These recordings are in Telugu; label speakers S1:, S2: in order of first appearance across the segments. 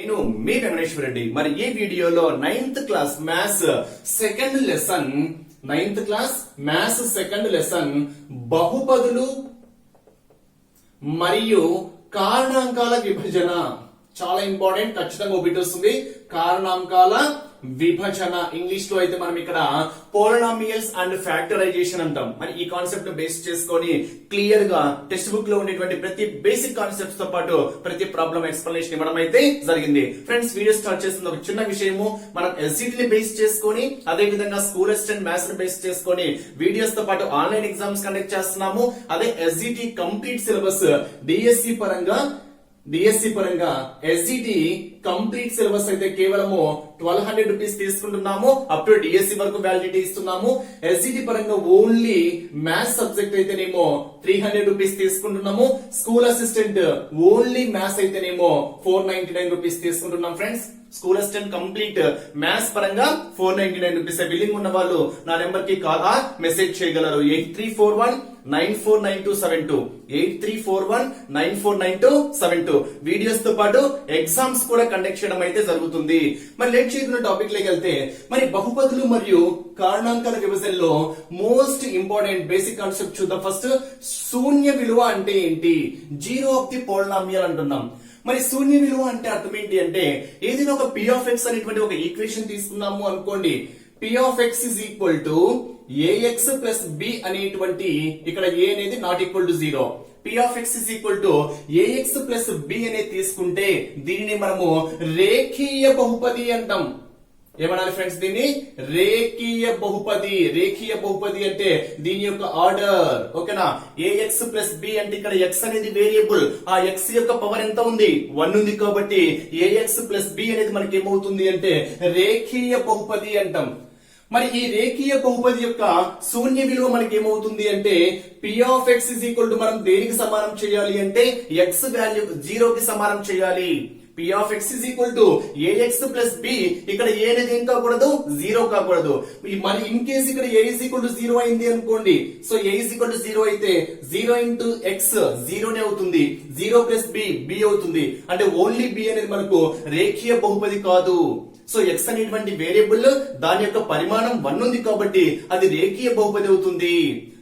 S1: నేను మీ వెంకటేశ్వర రెడ్డి. మరి ఈ వీడియోలో ninth class maths second lesson ninth class maths second lesson బహుపదులు మరియు కారణాంకాల విభజన. చాలా ఇంపార్టెంట్ ఖచ్చితంగా ఒకటి వస్తుంది. కారణాంకాల విభజన. ఇంగ్లీష్లో అయితే మనం ఇక్కడ పోలనామియల్స్ అండ్ ఫ్యాక్టరైజేషన్ అంటాం. మరి ఈ కాన్సెప్ట్ బేస్ చేసుకొని క్లియర్గా టెక్స్ట్ బుక్లో ఉండేటువంటి ప్రతి బేసిక్ కాన్సెప్ట్స్తో పాటు ప్రతి ప్రాబ్లం ఎక్స్ప్లెనేషన్ ఇవ్వడం అయితే జరిగింది. ఫ్రెండ్స్ వీడియో స్టార్ట్ చేస్తున్న ఒక చిన్న విషయము. మనం ఎస్జిటి ని బేస్ చేసుకొని అదే విధంగా స్కూల్ అసిస్టెంట్ మ్యాథ్స్ని బేస్ చేసుకొని వీడియోస్తో పాటు ఆన్లైన్ ఎగ్జామ్స్ కండక్ట్ చేస్తున్నాము. అదే ఎస్జిటి కంప్లీట్ సిలబస్ డిఎస్సి పరంగా డిఎస్సి పరంగా ఎస్జిటి కంప్లీట్ సిలబస్ అయితే కేవలము ట్వెల్వ్ హండ్రెడ్ రూపీస్ తీసుకుంటున్నాము. అప్ టు డిఎస్సి వరకు వ్యాలిడిటీ ఇస్తున్నాము. ఎస్జిటి పరంగా ఓన్లీ మ్యాథ్స్ సబ్జెక్ట్ అయితేనేమో త్రీ హండ్రెడ్ రూపీస్ తీసుకుంటున్నాము. స్కూల్ అసిస్టెంట్ ఓన్లీ మ్యాథ్స్ అయితేనేమో ఫోర్ నైన్టీ నైన్ రూపీస్ తీసుకుంటున్నాం friends school assistant complete maths పరంగా four ninety nine rupees billing ఉన్న వాళ్ళు నా నెంబర్కి కాల్ ఆర్ మెసేజ్ చేయగలరు. Eight three four one nine four nine two seven two eight three four one nine four nine two seven two వీడియోస్తో పాటు ఎగ్జామ్స్ కూడా కండక్ట్ చేయడం అయితే జరుగుతుంది. మరి లేట్ చేసిన టాపిక్లోకి వెళ్తే మరి బహుపదులు మరియు కారణాంకాల విభజనలో మోస్ట్ ఇంపార్టెంట్ బేసిక్ కాన్సెప్ట్ చూద్దాం. ఫస్ట్ శూన్య విలువ అంటే ఏంటి? జీరో ఆఫ్ ది పోల్నామియల్ అంటున్నాం. మరి శూన్య విలువ అంటే అర్థం ఏంటి అంటే ఏదైనా ఒక పి ఆఫ్ ఎక్స్ అనేటువంటి ఒక ఈక్వేషన్ తీసుకున్నాము అనుకోండి. P of X is equal to A X plus B అనేటువంటి ఇక్కడ ఏ అనేది not equal to zero P of X is equal to A X plus B అనేది తీసుకుంటే దీనిని మనము రేఖీయ బహుపది అంటాం. ఏమనాలి ఫ్రెండ్స్ దీన్ని? రేఖీయ బహుపది. రేఖీయ బహుపది అంటే దీని యొక్క ఆర్డర్ ఓకేనా? ఏఎక్స్ ప్లస్ బి అంటే ఇక్కడ ఎక్స్ అనేది వేరియబుల్ ఆ ఎక్స్ యొక్క పవర్ ఎంత ఉంది? వన్ ఉంది కాబట్టి ఏఎక్స్ ప్లస్ బి అనేది మనకి ఏమవుతుంది అంటే రేఖీయ బహుపది అంటాం. మరి ఈ రేఖీయ బహుపది యొక్క శూన్య విలువ మనకి ఏమవుతుంది అంటే P of X equal to మనం దేనికి సమానం చేయాలి అంటే ఎక్స్ వాల్యూ జీరోకి సమానం చేయాలి. P of X is equal to A X plus B ఇక్కడ ఏ అనేది ఏం కాకూడదు? జీరో కాకూడదు. మరి ఇన్ కేస్ ఇక్కడ A is equal to zero అయింది అనుకోండి. So A is equal to zero అయితే జీరో ఇంటూ ఎక్స్ జీరోనే అవుతుంది. జీరో ప్లస్ బి బి అవుతుంది. అంటే ఓన్లీ బి అనేది మనకు రేఖీయ బహుపది కాదు. సో ఎక్స్ అనేటువంటి వేరియబుల్ దాని యొక్క పరిమాణం వన్ ఉంది కాబట్టి అది రేఖీయ బహుపది అవుతుంది.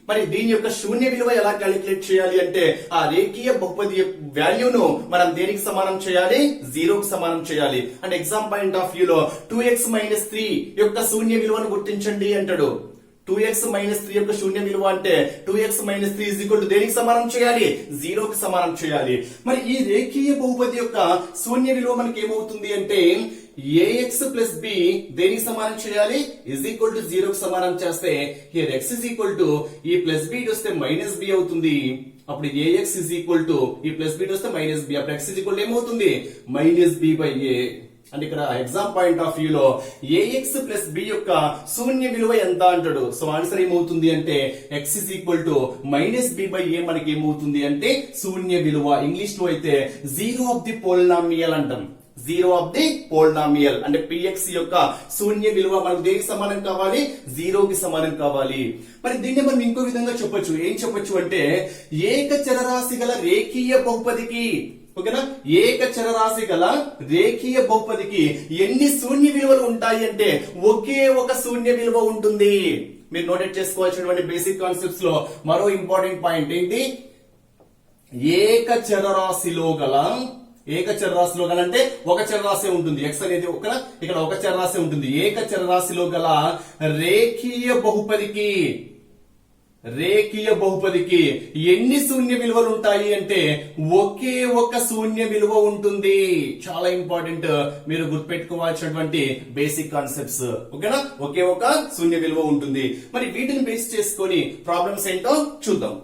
S1: మరి దీని యొక్క శూన్య విలువ ఎలా క్యాలిక్యులేట్ చేయాలి అంటే ఆ రేఖీయ బహుపది వాల్యూను మనం దేనికి సమానం చేయాలి? జీరోకి సమానం చేయాలి. అంటే ఎగ్జామ్ పాయింట్ ఆఫ్ వ్యూలో టూ ఎక్స్ మైనస్ త్రీ యొక్క శూన్య విలువను గుర్తించండి అంటాడు. టూ ఎక్స్ మైనస్ త్రీ యొక్క శూన్య విలువ అంటే two X minus three is equal to దేనికి సమానం చేయాలి? జీరోకి సమానం చేయాలి. మరి ఈ రేఖీయ బహుపది యొక్క శూన్య విలువ మనకి ఏమవుతుంది అంటే ఏఎక్స్ ప్లస్ బి దేనికి సమానం చేయాలి? ఇజ్ ఈక్వల్ టు జీరోకి సమానం చేస్తే here X is equal to ఈ ప్లస్ బి వస్తే మైనస్ బి అవుతుంది. అప్పుడు ఏఎక్స్ ఈక్వల్ టు ఈ ప్లస్ బి వస్తే మైనస్ బి అప్పుడు ఎక్స్ ఇస్ ఈక్వల్ ఏమవుతుంది? మైనస్ బి బై ఏ అంటే ఇక్కడ ఎగ్జామ్ పాయింట్ ఆఫ్ వ్యూ లో ఏఎక్స్ ప్లస్ బి యొక్క శూన్య విలువ ఎంత అంటాడు? సో ఆన్సర్ ఏమవుతుంది అంటే X is equal to minus B by A మనకి ఏమవుతుంది అంటే శూన్య విలువ. ఇంగ్లీష్లో అయితే జీరో ఆఫ్ ది పోల్నామియల్ అంటాం. జీరో ఆఫ్ ది పోల్నామియల్ అంటే పిఎక్స్ యొక్క శూన్య విలువ మనకు దేనికి సమానం కావాలి? జీరోకి సమానం కావాలి. మరి దీన్ని మనం ఇంకో విధంగా చెప్పొచ్చు. ఏం చెప్పొచ్చు అంటే ఏక చరరాశి గల రేఖీయ బహుపదికి ఓకేనా? ఏక చరరాశి గల రేఖీయ బహుపదికి ఎన్ని శూన్య విలువలు ఉంటాయి అంటే ఒకే ఒక శూన్య విలువ ఉంటుంది. మీరు నోటెట్ చేసుకోవాల్సినటువంటి బేసిక్ కాన్సెప్ట్స్లో మరో ఇంపార్టెంట్ పాయింట్ ఏంటి? ఏక చరరాశిలో గల ఏక చరరాశిలో గల అంటే ఒక చరరాశి ఉంటుంది. ఎక్స్ అనేది ఒక ఇక్కడ ఒక చరరాశి ఉంటుంది. ఏక చరరాశిలో గల రేఖీయ బహుపదికి రేఖీయ బహుపదికి ఎన్ని శూన్య విలువలు ఉంటాయి అంటే ఒకే ఒక శూన్య విలువ ఉంటుంది. చాలా ఇంపార్టెంట్. మీరు గుర్తుపెట్టుకోవాల్సినటువంటి బేసిక్ కాన్సెప్ట్స్ ఓకేనా? ఒకే ఒక శూన్య విలువ ఉంటుంది. మరి వీటిని బేస్ చేసుకొని ప్రాబ్లమ్స్ ఏంటో చూద్దాం.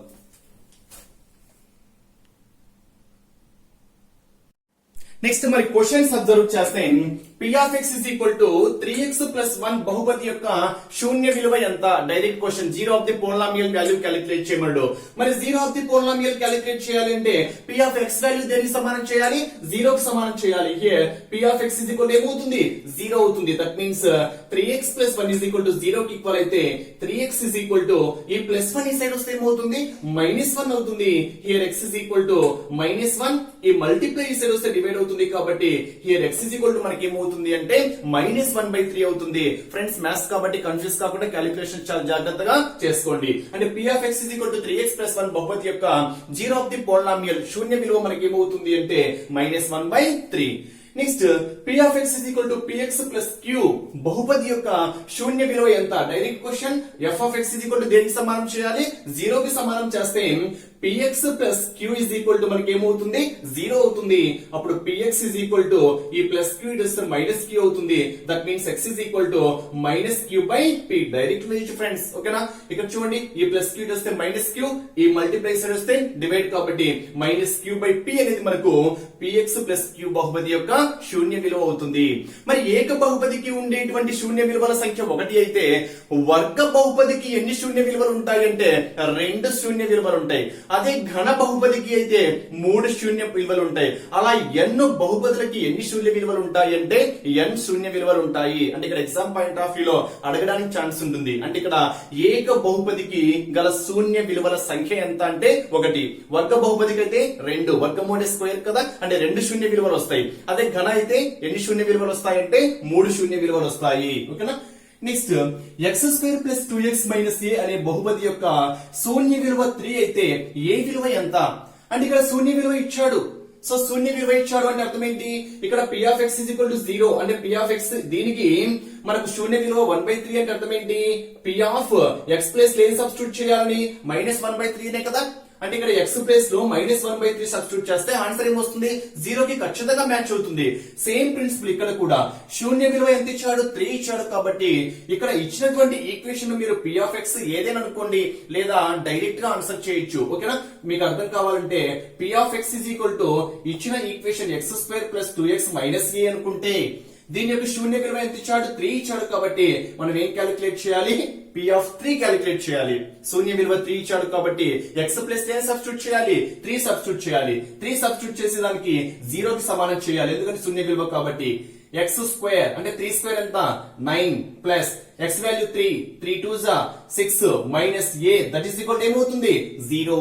S1: నెక్స్ట్ మరి క్వశ్చన్స్ అబ్జర్వ్ చేస్తే P of X is equal to three X plus one బహుపతి యొక్క శూన్య విలువ ఎంత? Direct question zero of the polynomial value calculate చేయమన్నాడు. మరి zero of the polynomial calculate చేయాలి అంటే పి ఆఫ్ ఎక్స్ వాల్యూ దేనికి సమానం చేయాలి? జీరో కి సమానం చేయాలి. Here P of X is equal ఏమవుతుంది? జీరో అవుతుంది. That means three X plus one is equal to zero equal అయితే three X is equal to ఈ ప్లస్ వన్ ఈ సైడ్ వస్తే ఏమవుతుంది? మైనస్ వన్ అవుతుంది. Here X is equal to minus one ఈ మల్టిప్లై ఈ సైడ్ వస్తే డివైడ్ అవుతుంది కాబట్టి here X is equal to మనకి ఏమవుతుంది? అంటే మైనస్ వన్ బై త్రీ అవుతుంది. ఫ్రెండ్స్ మ్యాథ్స్ కాబట్టి కన్ఫ్యూజ్ కాకుండా క్యాలిక్యులేషన్ చాలా జాగ్రత్తగా చేసుకోండి. అంటే P of X equal to three X plus one బహుపతి యొక్క జీరో ఆఫ్ ది పోలామియల్ శూన్య విలువ మనకి ఏమవుతుంది అంటే minus one by three next P of X is equal to P X plus Q బహుపది యొక్క శూన్య విలువ ఎంత? Direct question F of X is equal to దేనికి సమానం చేయాలి? జీరో కి సమానం చేస్తే P X plus Q is equal to మనకి ఏమవుతుంది? జీరో అవుతుంది. అప్పుడు P X is equal to ఈ ప్లస్ క్యూ ఇస్ వస్తే మైనస్ క్యూ అవుతుంది. That means X is equal to minus Q by P direct friends ఓకేనా ఇక్కడ చూడండి. ఈ ప్లస్ క్యూ వస్తే మైనస్ క్యూ ఈ మల్టిప్లై సైడ్ వస్తే డివైడ్ కాబట్టి మైనస్ క్యూ బై పి అనేది మనకు పిఎక్స్ ప్లస్ క్యూ బహుపది యొక్క శూన్య విలువ అవుతుంది. మరి ఏక బహుపదికి ఉండేటువంటి శూన్య విలువల సంఖ్య ఒకటి అయితే వర్గ బహుపదికి ఎన్ని శూన్య విలువలు ఉంటాయంటే రెండు శూన్య విలువలు ఉంటాయి. అదే ఘన బహుపదికి అయితే మూడు శూన్య విలువలు ఉంటాయి అలా ఎన్నో బహుపదులకి ఎన్ని శూన్య విలువలు ఉంటాయి అంటే ఎన్ శూన్య విలువలు ఉంటాయి అంటే ఇక్కడ ఎగ్జామ్ పాయింట్ ఆఫ్ వ్యూ లో అడగడానికి ఛాన్స్ ఉంటుంది. అంటే ఇక్కడ ఏక బహుపదికి గల శూన్య విలువల సంఖ్య ఎంత అంటే ఒకటి. వర్గ బహుపదికి అయితే రెండు. వర్గమూడే స్క్వేర్ కదా? అంటే రెండు శూన్య విలువలు వస్తాయి. అదే ఘన అయితే ఎన్ని శూన్య విలువలు వస్తాయి అంటే మూడు శూన్య విలువలు వస్తాయి. ఓకేనా? Next X square plus two X minus A అనే బహుపది యొక్క శూన్య విలువ త్రీ అయితే ఏ విలువ ఎంత? అంటే ఇక్కడ శూన్య విలువ ఇచ్చాడు. సో శూన్య విలువ ఇచ్చాడు అంటే అర్థం ఏంటి? ఇక్కడ P of X is equal to zero అంటే పి ఆఫ్ ఎక్స్ దీనికి మనకు శూన్య విలువ వన్ బై త్రీ అంటే అర్థం ఏంటి? పి ఆఫ్ ఎక్స్ ప్లస్ లేని సబ్స్టిట్యూట్ చేయాలని మైనస్ వన్ బై త్రీనే కదా అంటే ఇక్కడ ఎక్స్ ప్లేస్లో minus one by three substitute చేస్తే ఆన్సర్ ఏమొస్తుంది? జీరోకి ఖచ్చితంగా మ్యాచ్ అవుతుంది. సేమ్ ప్రిన్సిపల్ ఇక్కడ కూడా. శూన్య విలువ ఎంత ఇచ్చాడు? త్రీ ఇచ్చాడు కాబట్టి ఇక్కడ ఇచ్చినటువంటి ఈక్వేషన్ మీరు పి ఆఫ్ ఎక్స్ ఏదైనా అనుకోండి లేదా డైరెక్ట్గా ఆన్సర్ చేయొచ్చు. ఓకేనా మీకు అర్థం కావాలంటే P of X equal to ఇచ్చిన equation X square plus two X minus A అనుకుంటే దీని యొక్క శూన్య విలువ ఎంత ఇచ్చాడు త్రీ ఇచ్చాడు కాబట్టి మనం ఏం క్యాలిక్యులేట్ చేయాలి? పి ఆఫ్ త్రీ క్యాలిక్యులేట్ చేయాలి. శూన్య విలువ త్రీ ఇచ్చాడు కాబట్టి ఎక్స్ ప్లస్ ఏం సబ్స్టిట్యూట్ చేయాలి. త్రీ సబ్స్టిట్యూట్ చేయాలి. త్రీ సబ్స్టిట్యూట్ చేసే దానికి జీరోకి సమానం చేయాలి. ఎందుకంటే శూన్య విలువ కాబట్టి ఎక్స్ స్క్వేర్ అంటే త్రీ స్క్వేర్ ఎంత? Nine plus X value three three two జా six minus A that is equal ఏమవుతుంది? జీరో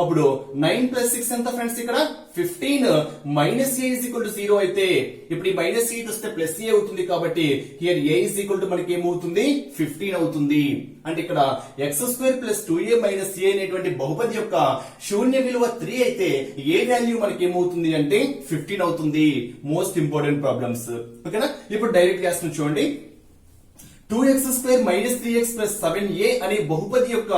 S1: అప్పుడు నైన్ ప్లస్ సిక్స్ ఎంత ఫ్రెండ్స్ ఇక్కడ? Fifteen minus A is equal to zero అయితే ఇప్పుడు ఈ మైనస్ ఎయిట్ వస్తే ప్లస్ ఏ అవుతుంది కాబట్టి here A is equal to మనకి ఏమవుతుంది? ఫిఫ్టీన్ అవుతుంది. అంటే ఇక్కడ X square plus two A minus A అనేటువంటి బహుపది యొక్క శూన్య విలువ త్రీ అయితే ఏ వాల్యూ మనకి ఏమవుతుంది అంటే ఫిఫ్టీన్ అవుతుంది. మోస్ట్ ఇంపార్టెంట్ ప్రాబ్లమ్స్ ఓకేనా ఇప్పుడు డైరెక్ట్ క్లాస్ను చూడండి. Two X square minus three X plus seven A అనే బహుపది యొక్క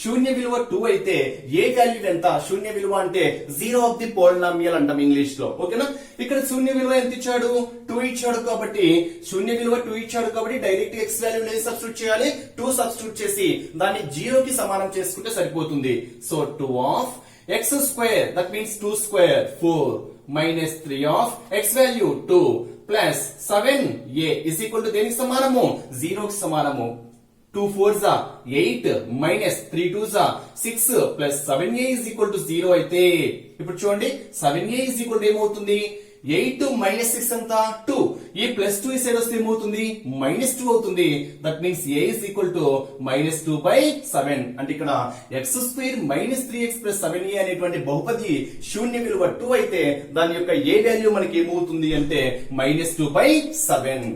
S1: శూన్య విలువ టూ అయితే ఏ వాల్యూ ఎంత? శూన్య విలువ అంటే జీరో ఆఫ్ ది పోలినామియల్ అంటాం ఇంగ్లీష్లో ఓకేనా? ఇక్కడ శూన్య విలువ ఎంత ఇచ్చాడు? టూ ఇచ్చాడు కాబట్టి శూన్య విలువ టూ ఇచ్చాడు కాబట్టి డైరెక్ట్ ఎక్స్ వాల్యూ అనేది సబ్స్టిట్యూట్ చేయాలి. టూ సబ్స్టిట్యూట్ చేసి దాన్ని జీరో కి సమానం చేసుకుంటే సరిపోతుంది. So two of X square that means two square four minus three of X value two plus seven A is equal to దేనికి సమానము? జీరోకి సమానము. టూ ఫోర్ జా ఎయిట్ మైనస్ త్రీ టూ జా six plus seven A equal to zero అయితే ఇప్పుడు చూడండి సెవెన్ ఏ ఈక్వల్ టు ఏమవుతుంది? ఎయిట్ మైనస్ సిక్స్ అంతా టూ. ఈ ప్లస్ టూ ఈ సైడ్ వస్తే ఏమవుతుంది? మైనస్ టూ అవుతుంది. That means A is equal to minus two by seven. అంటే ఇక్కడ X square minus three X plus seven A అనేటువంటి బహుపది శూన్య విలువ టూ అయితే దాని యొక్క ఏ వాల్యూ మనకి ఏమవుతుంది అంటే minus two by seven.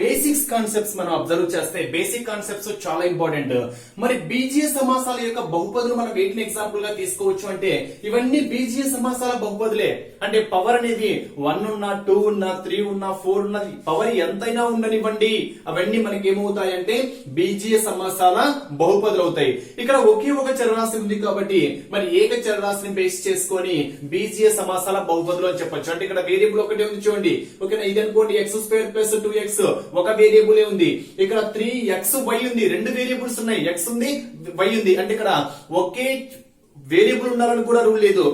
S1: Basics concepts మనం అబ్జర్వ్ చేస్తే బేసిక్ కాన్సెప్ట్స్ చాలా ఇంపార్టెంట్. మరి బీజీఏ సమాసాల యొక్క బహుపదులు మనం వీటిని ఎగ్జాంపుల్గా తీసుకోవచ్చు అంటే ఇవన్నీ బీజీయ సమాసాల బహుపదులే. అంటే పవర్ అనేది వన్ ఉన్నా టూ ఉన్నా త్రీ ఉన్నా ఫోర్ ఉన్నది పవర్ ఎంతైనా ఉండనివ్వండి. అవన్నీ మనకి ఏమవుతాయంటే బీజీయ సమాసాల బహుపదులు అవుతాయి ఇక్కడ ఒకే ఒక చరరాశి ఉంది కాబట్టి మరి ఏక చరరాశిని బేస్ చేసుకొని బీజీఏ సమాసాల బహుపదులు అని చెప్పొచ్చు. అంటే ఇక్కడ వేరియబుల్ ఒకటి ఉంది చూడండి. ఓకేనా? ఇది అనుకోండి X square plus two X ఒక వేరియబుల్ ఉంది. ఇక్కడ త్రీ ఎక్స్ వై ఉంది. రెండు వేరియబుల్స్ ఉన్నాయి. ఎక్స్ ఉంది వై ఉంది. అంటే ఇక్కడ ఒకే వేరియబుల్ ఉండాలని కూడా రూల్ లేదు.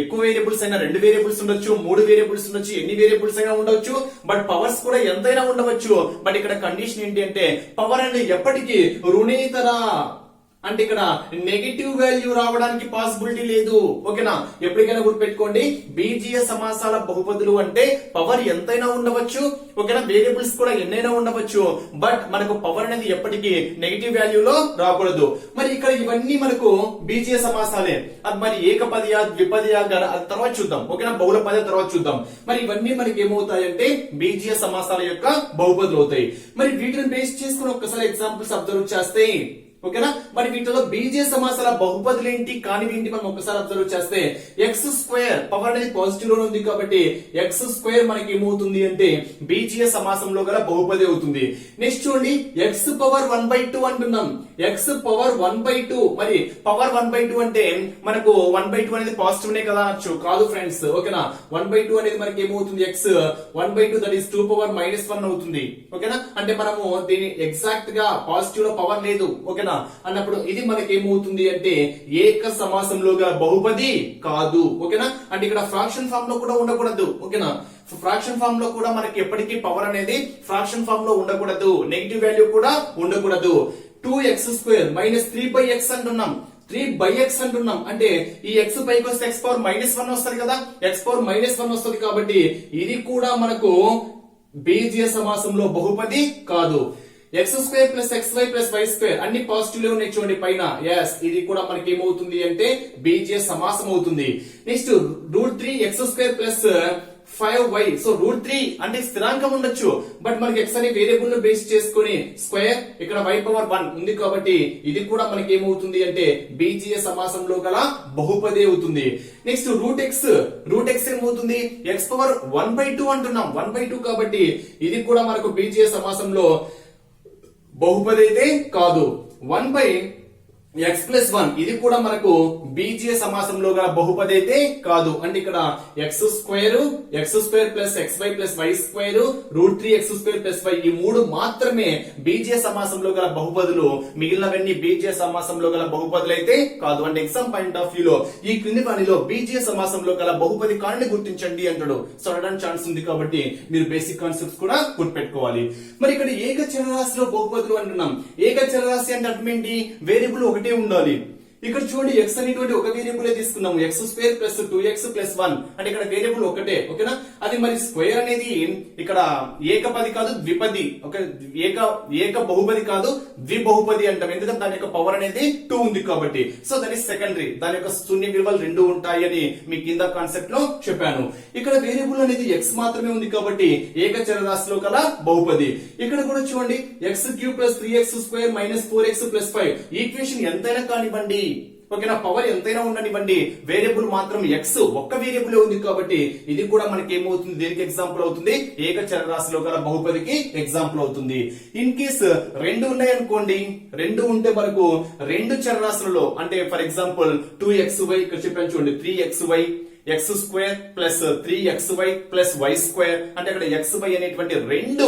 S1: ఎక్కువ వేరియబుల్స్ అయినా రెండు వేరియబుల్స్ ఉండొచ్చు మూడు వేరియబుల్స్ ఉండొచ్చు ఎన్ని వేరియబుల్స్ అయినా ఉండొచ్చు బట్ పవర్స్ కూడా ఎంతైనా ఉండవచ్చు. బట్ ఇక్కడ కండిషన్ ఏంటి అంటే పవర్ అనేది ఎప్పటికీ రుణేతర అంటే ఇక్కడ నెగిటివ్ వాల్యూ రావడానికి పాసిబిలిటీ లేదు. ఓకేనా? ఎప్పటికైనా గుర్తుపెట్టుకోండి బీజీయ సమాసాల బహుపదులు అంటే పవర్ ఎంతైనా ఉండవచ్చు. ఓకేనా? వేరియబుల్స్ కూడా ఎన్నైనా ఉండవచ్చు. బట్ మనకు పవర్ అనేది ఎప్పటికీ నెగిటివ్ వాల్యూలో రాకూడదు. మరి ఇక్కడ ఇవన్నీ మనకు బీజీయ సమాసాలే. అది మరి ఏకపదియా ద్విపదియా గణ తర్వాత చూద్దాం. ఓకేనా? బహుళ పద తర్వాత చూద్దాం. మరి ఇవన్నీ మనకి ఏమవుతాయంటే బీజీయ సమాసాల యొక్క బహుపదులు అవుతాయి. మరి వీటిని బేస్ చేసుకుని ఒక్కసారి ఎగ్జాంపుల్స్ అబ్జర్వ్ చేస్తే ఓకేనా? మరి వీటిలో బీజే సమాసాల బహుపదులు ఏంటి? కానివి ఏంటి మనం ఒకసారి అబ్జర్వ్ చేస్తే ఎక్స్ స్క్వేర్ పవర్ అనేది పాజిటివ్లో ఉంది కాబట్టి ఎక్స్ స్క్వేర్ మనకి ఏమవుతుంది అంటే బీజీయ సమాసంలో గల బహుపది అవుతుంది. నెక్స్ట్ చూడండి X power one by two అంటున్నాం. X power one by two మరి పవర్ వన్ బై టూ అంటే మనకు వన్ బై టూ అనేది పాజిటివ్ నే కదా అనొచ్చు. కాదు ఫ్రెండ్స్ ఓకేనా? వన్ బై టూ అనేది మనకి ఏమవుతుంది? X one by two that is two power minus one అవుతుంది. ఓకేనా? అంటే మనము దీని ఎగ్జాక్ట్గా పాజిటివ్లో పవర్ లేదు. ఓకేనా? అన్నప్పుడు ఇది మనకి ఏమవుతుంది అంటే ఏక సమాసంలో గల బహుపది కాదు ఓకేనా? అంటే ఇక్కడ ఫ్రాక్షన్ ఫామ్లో కూడా ఉండకూడదు ఓకేనా? ఫ్రాక్షన్ ఫామ్లో కూడా మనకి ఎప్పటికీ పవర్ అనేది ఫ్రాక్షన్ ఫామ్లో ఉండకూడదు నెగిటివ్ వాల్యూ కూడా ఉండకూడదు. Two X square minus three by X అంటున్నాం. త్రీ బై ఎక్స్ అంటున్నాం. అంటే ఈ ఎక్స్ పైకి వస్తే ఎక్స్ పవర్ మైనస్ వన్ వస్తుంది కదా? ఎక్స్ పవర్ మైనస్ వన్ వస్తుంది కాబట్టి ఇది కూడా మనకు బీజీయ సమాసంలో బహుపది కాదు. X square plus X Y plus Y square అన్ని పాజిటివ్ ఉన్నాయి చూడండి పైన. ఎస్ ఇది కూడా మనకి ఏమవుతుంది అంటే బీజే సమాసం అవుతుంది. Next root three X square plus five Y so root three అంటే స్థిరాంకం ఉండొచ్చు. బట్ మనకి ఎక్స్ అనే వేరియబుల్ను బేస్ చేసుకుని స్క్వేర్ ఇక్కడ వై పవర్ వన్ ఉంది కాబట్టి ఇది కూడా మనకి ఏమవుతుంది అంటే బీజీయ సమాసంలో గల బహుపది అవుతుంది. Next root X root X ఏమవుతుంది? X power one by two అంటున్నాం. వన్ బై టూ కాబట్టి ఇది కూడా మనకు బీజీయ సమాసంలో బహుపది అయితే కాదు. One by X plus one ఇది కూడా మనకు బీజీయ సమాసంలో గల బహుపది అయితే కాదు. అంటే ఇక్కడ X square X square plus X Y plus Y square root three X square plus Y ఈ మూడు మాత్రమే బీజీయ సమాసంలో గల బహుపదులు. మిగిలినవన్నీ బీజీయ సమాసంలో గల బహుపదులు అయితే కాదు. అంటే ఎగ్జామ్ పాయింట్ ఆఫ్ వ్యూ లో ఈ క్రింది పనిలో బీజీయ సమాసంలో గల బహుపది కారణి గుర్తించండి అంటాడు. సో అడగడానికి ఛాన్స్ ఉంది కాబట్టి మీరు బేసిక్ కాన్సెప్ట్స్ కూడా గుర్తుపెట్టుకోవాలి. మరి ఇక్కడ ఏక చరరాశిలో బహుపదులు అంటున్నాం. ఏక చరరాశి అంటే అర్థం ఏంటి? వేరియబుల్ ఒకటి ఉండాలి ఇక్కడ చూడండి ఎక్స్ అనేటువంటి ఒక వేరియబుల్ తీసుకున్నాము. X square plus two X plus one అంటే ఇక్కడ వేరియబుల్ ఒకటే ఓకేనా? అది మరి స్క్వేర్ అనేది ఇక్కడ ఏకపది కాదు ద్విపది. ఒక ఏక ఏక బహుపది కాదు ద్విబహుపది అంటాం. ఎందుకంటే దాని యొక్క పవర్ అనేది టూ ఉంది కాబట్టి. సో దాని సెకండరీ దాని యొక్క శూన్య విలువలు రెండు ఉంటాయి అని మీ కింద కాన్సెప్ట్లో చెప్పాను. ఇక్కడ వేరియబుల్ అనేది ఎక్స్ మాత్రమే ఉంది కాబట్టి ఏక చరరాశిలో గల బహుపది. ఇక్కడ కూడా చూడండి X cube plus three X square minus four X plus five equation ఎంతైనా కానివ్వండి. ఓకేనా పవర్ ఎంతైనా ఉండనివ్వండి. వేరియబుల్ మాత్రం ఎక్స్ ఒక్క వేరియబుల్ ఉంది కాబట్టి ఇది కూడా మనకి ఏమవుతుంది దేనికి ఎగ్జాంపుల్ అవుతుంది? ఏక చరరాశిలో గల బహుపదికి ఎగ్జాంపుల్ అవుతుంది. ఇన్ కేస్ రెండు ఉన్నాయనుకోండి రెండు ఉంటే మనకు రెండు చరరాశులలో అంటే for example two X Y ఇక్కడ చెప్పాను చూడండి three X Y X square plus three X Y plus Y square అంటే అక్కడ ఎక్స్ వై అనేటువంటి రెండు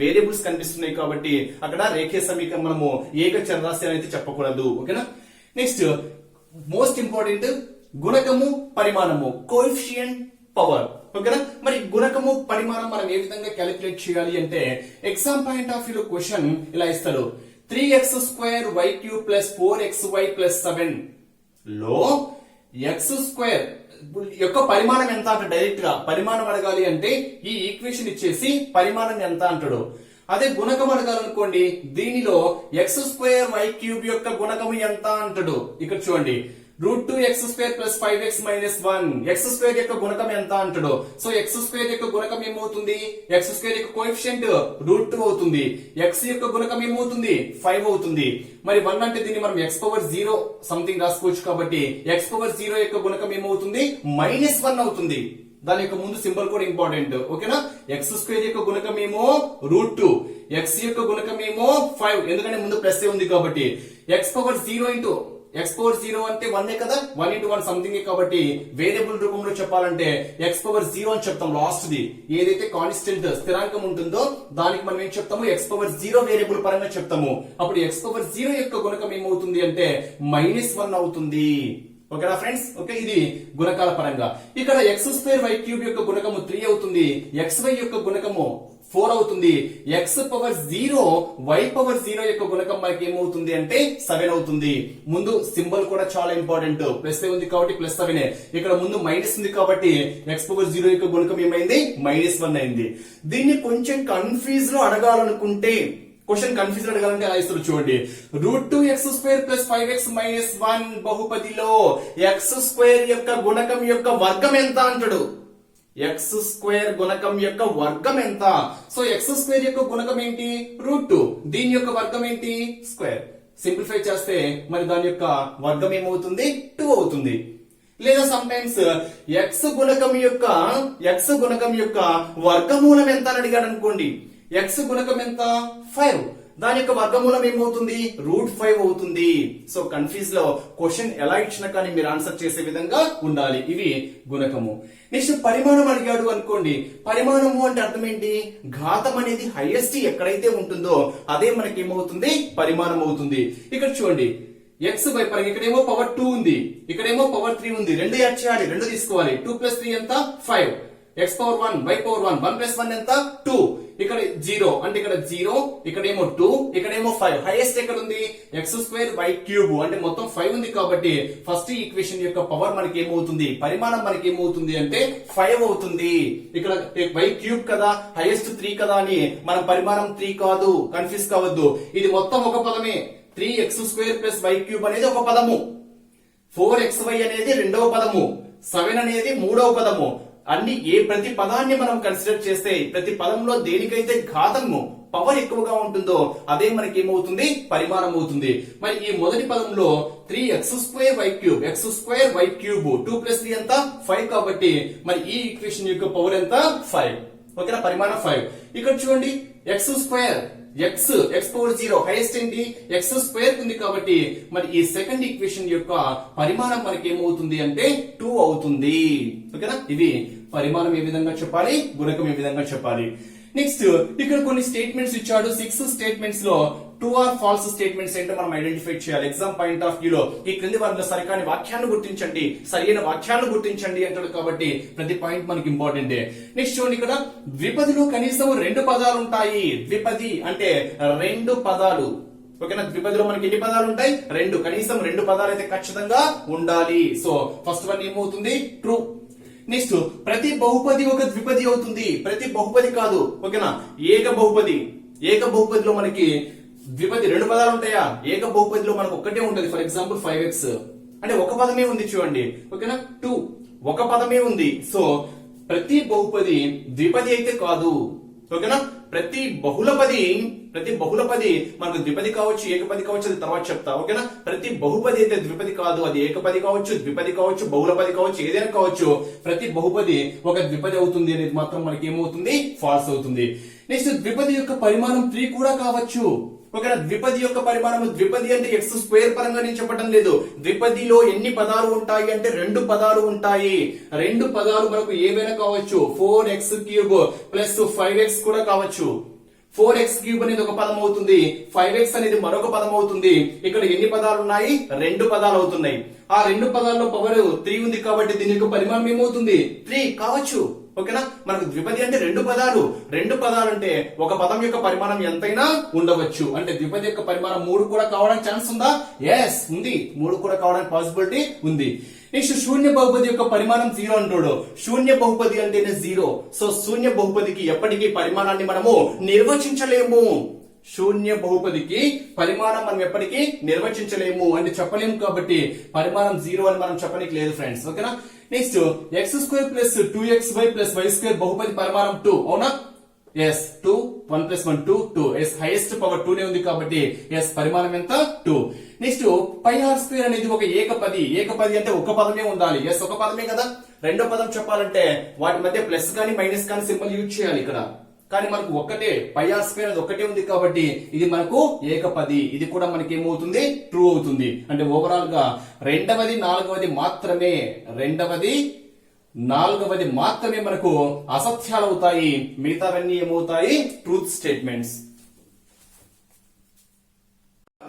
S1: వేరియబుల్స్ కనిపిస్తున్నాయి కాబట్టి అక్కడ రేఖీయ సమీకరణము మనము ఏక చరరాశి అనేది చెప్పకూడదు. ఓకేనా? నెక్స్ట్ మోస్ట్ ఇంపార్టెంట్ గుణకము పరిమాణము కోఎఫిషియంట్ పవర్ ఓకేనా మరి గుణకము పరిమాణం మనం ఏ విధంగా క్యాలిక్యులేట్ చేయాలి అంటే exam point of view question ఇలా ఇస్తారు. Three x square y cube plus four x y plus సెవెన్లో ఎక్స్ స్క్వేర్ యొక్క పరిమాణం ఎంత అంట డైరెక్ట్గా పరిమాణం అడగాలి అంటే ఈ ఈక్వేషన్ ఇచ్చేసి పరిమాణం ఎంత అంటాడు? అదే గుణకం అడగాలనుకోండి. దీనిలో ఎక్స్ స్క్వేర్ వై క్యూబ్ యొక్క గుణకం ఎంత అంటాడు? ఇక్కడ చూడండి. Root two x square plus five x minus one. X square యొక్క గుణకం ఎంత అంటాడు? సో ఎక్స్ స్క్వేర్ యొక్క గుణకం ఏమవుతుంది? ఎక్స్ స్క్వేర్ యొక్క కోఎఫిషియంట్ రూట్ టూ అవుతుంది. ఎక్స్ యొక్క గుణకం ఏమవుతుంది? ఫైవ్ అవుతుంది. మరి వన్ అంటే దీన్ని మనం ఎక్స్ పవర్ జీరో సంథింగ్ రాసుకోవచ్చు కాబట్టి ఎక్స్ పవర్ జీరో యొక్క గుణకం ఏమవుతుంది? మైనస్ వన్ అవుతుంది. దాని యొక్క ముందు సింబల్ కూడా ఇంపార్టెంట్. ఓకేనా? ఎక్స్ స్క్వేర్ యొక్క గుణకం ఏమో రూట్ టూ. ఎక్స్ యొక్క గుణకం ఏమో ఫైవ్. ఎందుకంటే ముందు ప్లస్ ఉంది కాబట్టి. X power zero into x power zero అంటే వన్ కదా? వన్ ఇంటూ వన్ సంథింగ్ కాబట్టి వేరియబుల్ రూపంలో చెప్పాలంటే ఎక్స్ పవర్ జీరో అని చెప్తాం లాస్ట్ ది. ఏదైతే కాన్స్టెంట్ స్థిరాంకం ఉంటుందో దానికి మనం ఏం చెప్తాము? ఎక్స్ పవర్ జీరో వేరియబుల్ పరంగా చెప్తాము. అప్పుడు ఎక్స్ పవర్ జీరో యొక్క గుణకం ఏమవుతుంది అంటే మైనస్ వన్ అవుతుంది. ఓకేనా ఫ్రెండ్స్ ఓకే ఇది గుణకాల పరంగా. ఇక్కడ ఎక్స్ స్క్వేర్ వై క్యూబ్ యొక్క గుణకము త్రీ అవుతుంది. ఎక్స్ వై యొక్క గుణకము ఫోర్ అవుతుంది. X power zero y power zero యొక్క గుణకం మనకి ఏమవుతుంది అంటే సెవెన్ అవుతుంది. ముందు సింబల్ కూడా చాలా ఇంపార్టెంట్. ప్లస్ ఉంది కాబట్టి ప్లస్ సెవెన్ ఇక్కడ ముందు మైనస్ ఉంది కాబట్టి ఎక్స్ పవర్ జీరో యొక్క గుణకం ఏమైంది? మైనస్ వన్ అయింది. దీన్ని కొంచెం కన్ఫ్యూజ్లో అడగాలనుకుంటే క్వశ్చన్ కన్ఫ్యూజ్ అడగాలంటే అలా ఇస్తారు చూడండి. Root two x square plus five x minus one బహుపతిలో x square యొక్క గుణకం యొక్క వర్గం ఎంత అంటాడు? ఎక్స్ స్క్వేర్ గుణకం యొక్క వర్గం ఎంత? సో ఎక్స్ స్క్వేర్ యొక్క గుణకం ఏంటి? రూట్ టూ దీని యొక్క వర్గం ఏంటి? స్క్వేర్ సింప్లిఫై చేస్తే మరి దాని యొక్క వర్గం ఏమవుతుంది? టూ అవుతుంది. లేదా సమ్ టైమ్స్ ఎక్స్ గుణకం యొక్క ఎక్స్ గుణకం యొక్క వర్గమూలం ఎంత అని అడిగాడు అనుకోండి ఎక్స్ గుణకం ఎంత? ఫైవ్ దాని యొక్క వర్గమూలం ఏమవుతుంది? రూట్ ఫైవ్ అవుతుంది. సో కన్ఫ్యూజ్లో క్వశ్చన్ ఎలా ఇచ్చినా కానీ మీరు ఆన్సర్ చేసే విధంగా ఉండాలి. ఇవి గుణకము. నెక్స్ట్ పరిమాణం అడిగాడు అనుకోండి. పరిమాణము అంటే అర్థం ఏంటి? ఘాతం అనేది హైయెస్ట్ ఎక్కడైతే ఉంటుందో అదే మనకి ఏమవుతుంది? పరిమాణం అవుతుంది. ఇక్కడ చూడండి. ఎక్స్ బై పర్ ఇక్కడేమో పవర్ టూ ఉంది. ఇక్కడేమో పవర్ త్రీ ఉంది. రెండు యాడ్ చేయాలి. రెండు తీసుకోవాలి. టూ ప్లస్ త్రీ ఎంత? Five x power one y power one one plus one ఎంత? టూ ఇక్కడ జీరో అంటే ఇక్కడ జీరో ఇక్కడేమో టూ ఇక్కడేమో ఫైవ్ హైయెస్ట్ ఎక్కడ ఉంది? ఎక్స్ స్క్వేర్ వై క్యూబ్ అంటే మొత్తం ఫైవ్ ఉంది కాబట్టి ఫస్ట్ ఈక్వేషన్ యొక్క పవర్ మనకి ఏమవుతుంది? పరిమాణం మనకి ఏమవుతుంది అంటే ఫైవ్ అవుతుంది. ఇక్కడ వై క్యూబ్ కదా హైయెస్ట్ త్రీ కదా అని మన పరిమాణం త్రీ కాదు కన్ఫ్యూజ్ కావద్దు. ఇది మొత్తం ఒక పదమే. Three x square plus y cube అనేది ఒక పదము. ఫోర్ ఎక్స్ వై అనేది రెండవ పదము. సెవెన్ అనేది మూడవ పదము. అన్ని ఏ ప్రతి పదాన్ని మనం కన్సిడర్ చేస్తే ప్రతి పదంలో దేనికైతే ఘాతము పవర్ ఎక్కువగా ఉంటుందో అదే మనకి ఏమవుతుంది పరిమాణం అవుతుంది. మరి ఈ మొదటి పదంలో three x square y cube x square y cube two plus three ఎంత? ఫైవ్ కాబట్టి మరి ఈ ఈక్వేషన్ యొక్క పవర్ ఎంత? ఫైవ్ ఓకేనా? పరిమాణం ఫైవ్ ఇక్కడ చూడండి x square x x power zero highest ఏంటి? ఎక్స్ స్క్వేర్ ఉంది కాబట్టి మరి ఈ సెకండ్ ఈక్వేషన్ యొక్క పరిమాణం మనకి ఏమవుతుంది అంటే టూ అవుతుంది. ఓకేనా? ఇవి పరిమాణం ఏ విధంగా చెప్పాలి? గుణకం ఏ విధంగా చెప్పాలి? నెక్స్ట్ ఇక్కడ కొన్ని స్టేట్మెంట్స్ ఇచ్చాడు. సిక్స్ స్టేట్మెంట్స్లో టూ ఆర్ ఫాల్స్ స్టేట్మెంట్స్ ఏంటో మనం ఐడెంటిఫై చేయాలి. ఎగ్జామ్ పాయింట్ ఆఫ్ వ్యూ లో ఈ క్రింది వారిలో సరికాని వాక్యాన్ని గుర్తించండి. సరైన వాక్యాన్ని గుర్తించండి అంటాడు కాబట్టి ప్రతి పాయింట్ మనకి ఇంపార్టెంట్ నెక్స్ట్ చూడండి ఇక్కడ. ద్విపదిలో కనీసం రెండు పదాలు ఉంటాయి. ద్విపది అంటే రెండు పదాలు. ఓకేనా? ద్విపదిలో మనకి ఎన్ని పదాలు ఉంటాయి? రెండు. కనీసం రెండు పదాలు అయితే ఖచ్చితంగా ఉండాలి. సో ఫస్ట్ వన్ ఏమవుతుంది? ట్రూ నెక్స్ట్ ప్రతి బహుపది ఒక ద్విపది అవుతుంది. ప్రతి బహుపది కాదు. ఓకేనా? ఏక బహుపది. ఏక బహుపదిలో మనకి ద్విపది రెండు పదాలు ఉంటాయా? ఏక బహుపదిలో మనకు ఒక్కటే ఉంటుంది. ఫర్ ఎగ్జాంపుల్ ఫైవ్ ఎక్స్ అంటే ఒక పదమే ఉంది చూడండి. ఓకేనా? టూ ఒక పదమే ఉంది. సో ప్రతి బహుపది ద్విపది అయితే కాదు. ఓకేనా? ప్రతి బహుళపది ప్రతి బహుళపది మనకు ద్విపది కావచ్చు ఏకపది కావచ్చు అది తర్వాత చెప్తా ఓకేనా? ప్రతి బహుపది అయితే ద్విపది కాదు అది ఏకపది కావచ్చు ద్విపది కావచ్చు బహుళపది కావచ్చు ఏదైనా కావచ్చు ప్రతి బహుపది ఒక ద్విపది అవుతుంది అనేది మాత్రం మనకి ఏమవుతుంది ఫాల్స్ అవుతుంది. నెక్స్ట్ ద్విపది యొక్క పరిమాణం త్రీ కూడా కావచ్చు. ఓకేనా ద్విపది యొక్క పరిమాణము ద్విపది అంటే ఎక్స్ స్క్వేర్ పరంగా నేను చెప్పడం లేదు. ద్విపదిలో ఎన్ని పదాలు ఉంటాయి అంటే రెండు పదాలు ఉంటాయి. రెండు పదాలు మనకు ఏవైనా కావచ్చు. Four x cube plus five x కూడా కావచ్చు. ఫోర్ ఎక్స్ క్యూబ్ అనేది ఒక పదం అవుతుంది. ఫైవ్ ఎక్స్ అనేది మరొక పదం అవుతుంది. ఇక్కడ ఎన్ని పదాలు ఉన్నాయి? రెండు పదాలు అవుతున్నాయి. ఆ రెండు పదాల్లో పవర్ త్రీ ఉంది కాబట్టి దీని యొక్క పరిమాణం ఏమవుతుంది? త్రీ కావచ్చు. ఓకేనా? మనకు ద్విపది అంటే రెండు పదాలు. రెండు పదాలు అంటే ఒక పదం యొక్క పరిమాణం ఎంతైనా ఉండవచ్చు. అంటే ద్విపది యొక్క పరిమాణం మూడు కూడా కావడానికి ఛాన్స్ ఉందా? ఎస్ ఉంది. మూడు కూడా కావడానికి పాసిబిలిటీ ఉంది. నెక్స్ట్ శూన్య బహుపది యొక్క పరిమాణం జీరో అంటాడు శూన్య బహుపది అంటేనే జీరో సో శూన్య బహుపదికి ఎప్పటికీ పరిమాణాన్ని మనము నిర్వచించలేము. శూన్య బహుపదికి పరిమాణం మనం ఎప్పటికీ నిర్వచించలేము అని చెప్పలేము కాబట్టి పరిమాణం జీరో అని మనం చెప్పడానికి లేదు ఫ్రెండ్స్ ఓకేనా? Next x square plus two x y plus y square బహుపది పరిమాణం టూ అవునా yes two one plus one two two yes highest power two నే ఉంది కాబట్టి ఎస్ పరిమాణం ఎంత? Two next pi r square అనేది ఒక ఏకపది. ఏకపది అంటే ఒక పదమే ఉండాలి. ఎస్ ఒక పదమే కదా? రెండో పదం చెప్పాలంటే వాటి మధ్య ప్లస్ కానీ మైనస్ కానీ సింబల్ యూజ్ చేయాలి ఇక్కడ. కానీ మనకు ఒక్కటే పై ఆర్ అనేది ఒక్కటే ఉంది కాబట్టి ఇది మనకు ఏకపది. ఇది కూడా మనకి ఏమవుతుంది ట్రూ అవుతుంది. అంటే ఓవరాల్గా రెండవది నాలుగవది మాత్రమే రెండవది నాలుగవది మాత్రమే మనకు అసత్యాలు అవుతాయి మిగతావన్నీ ఏమవుతాయి? ట్రూత్ స్టేట్మెంట్స్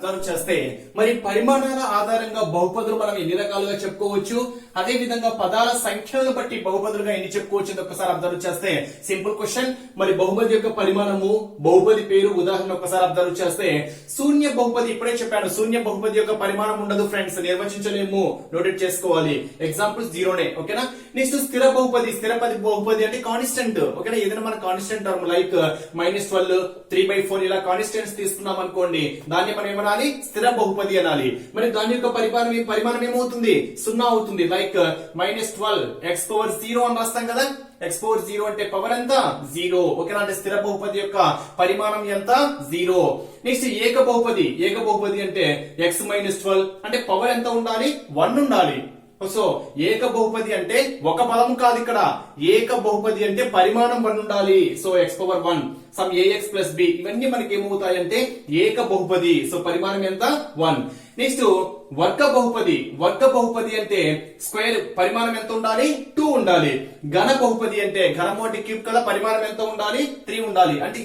S1: అబ్జర్వ్ చేస్తే మరి పరిమాణాల ఆధారంగా బహుపదులు మనం ఎన్ని రకాలుగా చెప్పుకోవచ్చు? అదే విధంగా పదాల సంఖ్యలను బట్టి బహుపదులుగా ఎన్ని చెప్పుకోవచ్చు ఒకసారి అబ్జర్వ్ చేస్తే సింపుల్ క్వశ్చన్. మరి బహుపది యొక్క పరిమాణము బహుపది పేరు ఉదాహరణ ఒకసారి అబ్జర్వ్ చేస్తే శూన్య బహుపది ఇప్పుడే చెప్పాను. శూన్య బహుపది యొక్క పరిమాణం ఉండదు ఫ్రెండ్స్ నిర్వచించలేము. నోటెడ్ చేసుకోవాలి. ఎగ్జాంపుల్ జీరోనే ఓకేనా? నెక్స్ట్ స్థిర బహుపది స్థిర బహుపది అంటే కాన్స్టెంట్ ఓకేనా? ఏదైనా మన constant term like minus twelve three by four ఇలా కాన్స్టెంట్స్ తీసుకున్నాం అనుకోండి దాన్ని మనం అనాలి స్థిర బహుపది అనాలి. మరి దాని యొక్క పరిమాణం పరిమాణం ఏమవుతుంది? సున్నా అవుతుంది. Like minus twelve x power zero అని రాస్తాం కదా? ఎక్స్ పవర్ జీరో అంటే పవర్ ఎంత? జీరో ఓకేనా అంటే స్థిర బహుపది యొక్క పరిమాణం ఎంత? జీరో నెక్స్ట్ ఏక బహుపది. ఏక బహుపది అంటే ఎక్స్ మైనస్ ట్వెల్వ్ అంటే పవర్ ఎంత ఉండాలి? వన్ ఉండాలి. సో ఏక బహుపది అంటే ఒక పదం కాదు ఇక్కడ. ఏక బహుపది అంటే పరిమాణం వన్ ఉండాలి. So x power one sum a x plus b ఇవన్నీ మనకి ఏమవుతాయంటే ఏక బహుపది. సో పరిమాణం ఎంత? వన్ నెక్స్ట్ వర్గ బహుపది. వర్గ బహుపది అంటే స్క్వేర్ పరిమాణం ఎంత ఉండాలి? టూ ఉండాలి. ఘన బహుపది అంటే ఘనమోటి క్యూబ్ కల పరిమాణం ఎంత ఉండాలి? త్రీ ఉండాలి. అంటే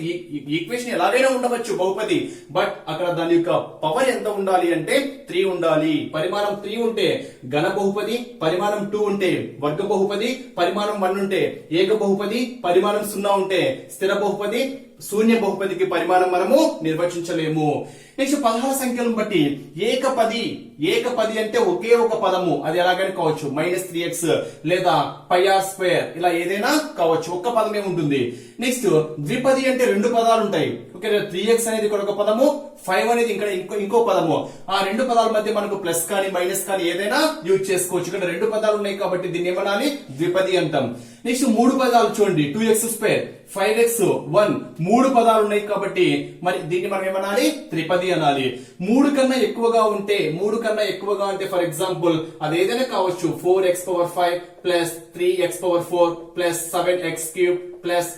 S1: ఈక్వేషన్ ఎలాగైనా ఉండవచ్చు బహుపది. బట్ అక్కడ దాని యొక్క పవర్ ఎంత ఉండాలి అంటే త్రీ ఉండాలి. పరిమాణం త్రీ ఉంటే ఘన బహుపది పరిమాణం టూ ఉంటే వర్గ బహుపది పరిమాణం వన్ ఉంటే ఏక బహుపది పరిమాణం సున్నా ఉంటే స్థిర బహుపది Ready? శూన్య బహుపదికి పరిమాణం మనము నిర్వచించలేము. నెక్స్ట్ పదహార సంఖ్యలను బట్టి ఏకపది ఏకపది అంటే ఒకే ఒక పదము. అది ఎలాగైనా కావచ్చు? మైనస్ త్రీ ఎక్స్ లేదా పైఆర్ స్క్వేర్. ఇలా ఏదైనా కావచ్చు. ఒక్క పదమే ఉంటుంది. నెక్స్ట్ ద్విపది అంటే రెండు పదాలు ఉంటాయి. ఓకే త్రీ ఎక్స్ అనేది ఇక్కడ ఒక పదము ఫైవ్ అనేది ఇక్కడ ఇంకో ఇంకో పదము. ఆ రెండు పదాల మధ్య మనకు ప్లస్ కానీ మైనస్ కానీ ఏదైనా యూజ్ చేసుకోవచ్చు. ఇక్కడ రెండు పదాలు ఉన్నాయి కాబట్టి దీన్ని ఏమనాలి? ద్విపది అంటాం. నెక్స్ట్ మూడు పదాలు చూడండి. Two x square five x one మూడు పదాలు ఉన్నాయి కాబట్టి మరి దీన్ని మనం ఏమనాలి? త్రిపది అనాలి. మూడు కన్నా ఎక్కువగా ఉంటే మూడు కన్నా ఎక్కువగా అంటే ఫర్ ఎగ్జాంపుల్ అది ఏదైనా కావచ్చు. Four x power five plus three x power four plus seven x cube plus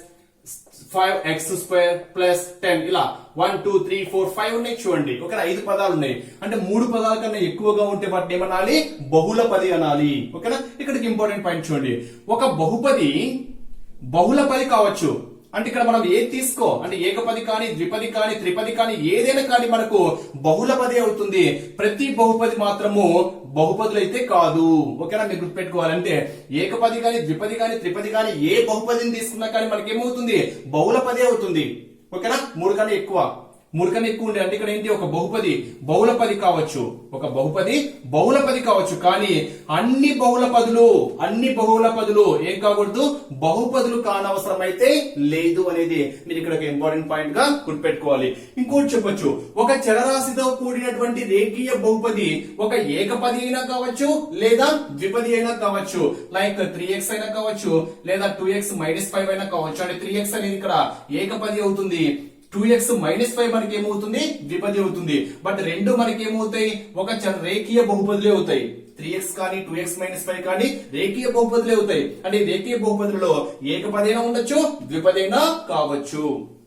S1: five x square plus ten ఇలా one two three four five ఉన్నాయి చూడండి. ఒక ఐదు పదాలు ఉన్నాయి. అంటే మూడు పదాల కన్నా ఎక్కువగా ఉంటే వాటిని ఏమనాలి? బహుళ పది అనాలి. ఓకేనా? ఇక్కడికి ఇంపార్టెంట్ పాయింట్ చూడండి. ఒక బహుపది బహుళ పది కావచ్చు. అంటే ఇక్కడ మనం ఏది తీసుకో? అంటే ఏకపది కానీ ద్విపది కానీ త్రిపది కానీ ఏదైనా కానీ మనకు బహుళపది అవుతుంది. ప్రతి బహుపది మాత్రము బహుపదులు అయితే కాదు. ఓకేనా? మీరు గుర్తుపెట్టుకోవాలంటే ఏకపది కానీ ద్విపది కానీ త్రిపది కానీ ఏ బహుపదిని తీసుకున్నా కానీ మనకి ఏమవుతుంది బహుళపది అవుతుంది. ఓకేనా? మూడు కన్నా ఎక్కువ. మూడు ఎక్కువ ఉండే అంటే ఇక్కడ ఏంటి? ఒక బహుపది బహుళ పది కావచ్చు. ఒక బహుపది బహుళ పది కావచ్చు. కానీ అన్ని బహుళ పదులు అన్ని బహుళ పదులు ఏం కాకూడదు? బహుపదులు కానవసరమైతే లేదు అనేది మీరు ఇక్కడ ఒక ఇంపార్టెంట్ పాయింట్గా గుర్తుపెట్టుకోవాలి. ఇంకోటి చెప్పొచ్చు. ఒక చరరాశితో కూడినటువంటి రేఖీయ బహుపది ఒక ఏకపది అయినా కావచ్చు లేదా ద్విపది అయినా కావచ్చు. లైక్ త్రీ ఎక్స్ అయినా కావచ్చు లేదా టూ ఎక్స్ మైనస్ ఫైవ్ అయినా కావచ్చు. అంటే త్రీ ఎక్స్ అనేది ఇక్కడ ఏకపది అవుతుంది. టూ ఎక్స్ మైనస్ ఫైవ్ మనకి ఏమవుతుంది ద్విపది అవుతుంది. బట్ రెండు మనకి ఏమవుతాయి ఒక రేఖీయ బహుపదులే అవుతాయి. త్రీ ఎక్స్ కానీ టూ ఎక్స్ మైనస్ ఫైవ్ కానీ రేఖీయ బహుపదులే అవుతాయి. అంటే రేఖీయ బహుపదులలో ఏకపదైనా ఉండొచ్చు ద్విపదైనా కావచ్చు.